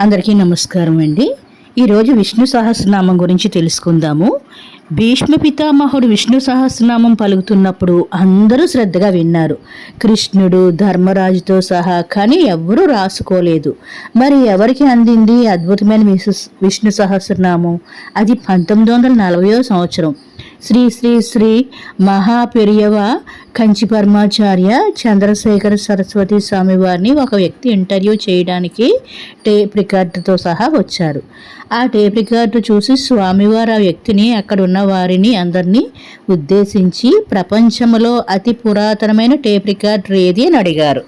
అందరికీ నమస్కారం అండి. ఈరోజు విష్ణు సహస్రనామం గురించి తెలుసుకుందాము. భీష్మ పితామహుడు విష్ణు సహస్రనామం పలుకుతున్నప్పుడు అందరూ శ్రద్ధగా విన్నారు. కృష్ణుడు ధర్మరాజుతో సహా కానీ ఎవ్వరూ రాసుకోలేదు. మరి ఎవరికి అందింది అద్భుతమైన విష్ణు సహస్రనామం? అది పంతొమ్మిది వందల నలభైవ సంవత్సరం. శ్రీ శ్రీ శ్రీ మహాపెరియవ కంచిపరమాచార్య చంద్రశేఖర సరస్వతి స్వామి వారిని ఒక వ్యక్తి ఇంటర్వ్యూ చేయడానికి టేప్ రికార్డుతో సహా వచ్చారు. ఆ టేప్ రికార్డు చూసి స్వామివారు ఆ వ్యక్తిని అక్కడున్న వారిని అందరినీ ఉద్దేశించి ప్రపంచంలో అతి పురాతనమైన టేప్ రికార్డు ఏది అని అడిగారు.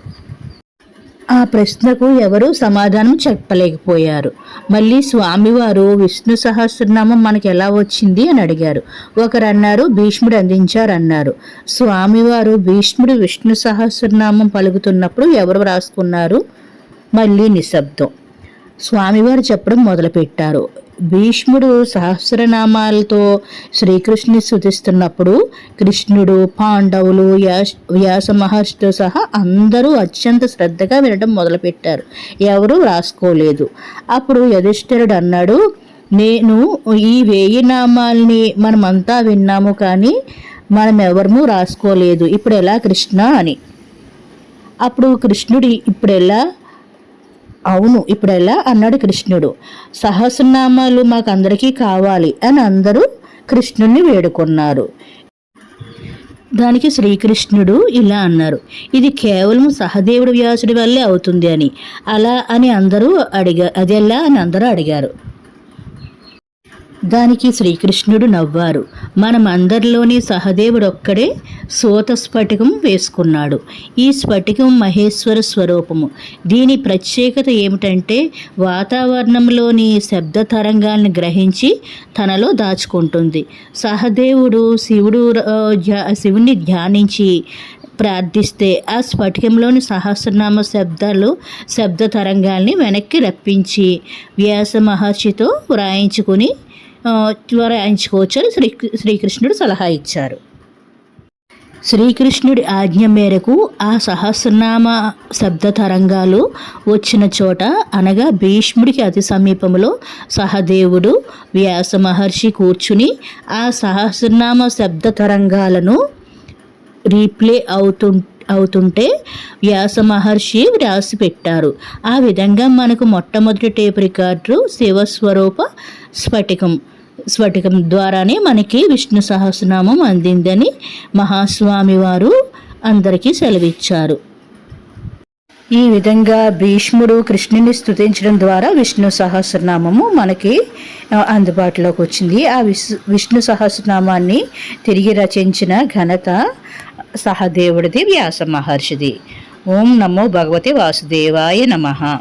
ఆ ప్రశ్నకు ఎవరూ సమాధానం చెప్పలేకపోయారు. మళ్ళీ స్వామివారు విష్ణు సహస్రనామం మనకి ఎలా వచ్చింది అని అడిగారు. ఒకరన్నారు భీష్ముడు అందించారు అన్నారు స్వామివారు భీష్ముడు విష్ణు సహస్రనామం పలుకుతున్నప్పుడు ఎవరు రాసుకున్నారు? మళ్ళీ నిశ్శబ్దం. స్వామివారు చెప్పడం మొదలుపెట్టారు. భీష్ముడు సహస్రనామాలతో శ్రీకృష్ణుని శుతిస్తున్నప్పుడు కృష్ణుడు పాండవులు వ్యాస వ్యాస మహర్షితో సహా అందరూ అత్యంత శ్రద్ధగా వినడం మొదలుపెట్టారు. ఎవరూ రాసుకోలేదు. అప్పుడు యధిష్ఠిరుడు అన్నాడు నేను ఈ వేయి నామాల్ని మనమంతా విన్నాము కానీ మనం ఎవరము రాసుకోలేదు. ఇప్పుడు ఎలా కృష్ణ? అని. అప్పుడు కృష్ణుడి ఇప్పుడు ఎలా అవును ఇప్పుడు ఎలా అన్నాడు కృష్ణుడు. సహస్రనామాలు మాకు అందరికీ కావాలి అని అందరూ కృష్ణుణ్ణి వేడుకున్నారు. దానికి శ్రీకృష్ణుడు ఇలా అన్నారు ఇది కేవలం సహదేవుడు వ్యాసుడి వల్లే అవుతుంది అని. అలా అని అందరూ అడిగా అది ఎలా అని అందరూ అడిగారు. దానికి శ్రీకృష్ణుడు నవ్వారు. మనం అందరిలోని సహదేవుడు ఒక్కడే సోత స్ఫటికం వేసుకున్నాడు. ఈ స్ఫటికం మహేశ్వర స్వరూపము. దీని ప్రత్యేకత ఏమిటంటే వాతావరణంలోని శబ్ద తరంగాలను గ్రహించి తనలో దాచుకుంటుంది. సహదేవుడు శివుడు ధ్యా- శివుని ధ్యానించి ప్రార్థిస్తే ఆ స్ఫటికంలోని సహస్రనామ శబ్దాలు శబ్ద తరంగాల్ని వెనక్కి రప్పించి వ్యాస మహర్షితో వ్రాయించుకుని ఆ, అని శ్రీ శ్రీకృష్ణుడు సలహా ఇచ్చారు. శ్రీకృష్ణుడి ఆజ్ఞ మేరకు ఆ సహస్రనామ శబ్ద తరంగాలు వచ్చిన చోట అనగా భీష్ముడికి అతి సమీపంలో సహదేవుడు వ్యాస మహర్షి కూర్చుని ఆ సహస్రనామ శబ్ద తరంగాలను రీప్లే అవుతు అవుతుంటే వ్యాస మహర్షి వ్రాసి పెట్టారు. ఆ విధంగా మనకు మొట్టమొదటి టేప్ రికార్డు శివస్వరూప స్ఫటికం స్ఫటికం ద్వారానే మనకి విష్ణు సహస్రనామం అందిందని మహాస్వామి వారు అందరికీ సెలవిచ్చారు. ఈ విధంగా భీష్ముడు కృష్ణుని స్తుతించడం ద్వారా విష్ణు సహస్రనామము మనకి అందుబాటులోకి వచ్చింది. ఆ విస్ విష్ణు సహస్రనామాన్ని తిరిగి రచించిన ఘనత సహదేవుడిది వ్యాస మహర్షిది. ఓం నమో భగవతి వాసుదేవాయ నమ.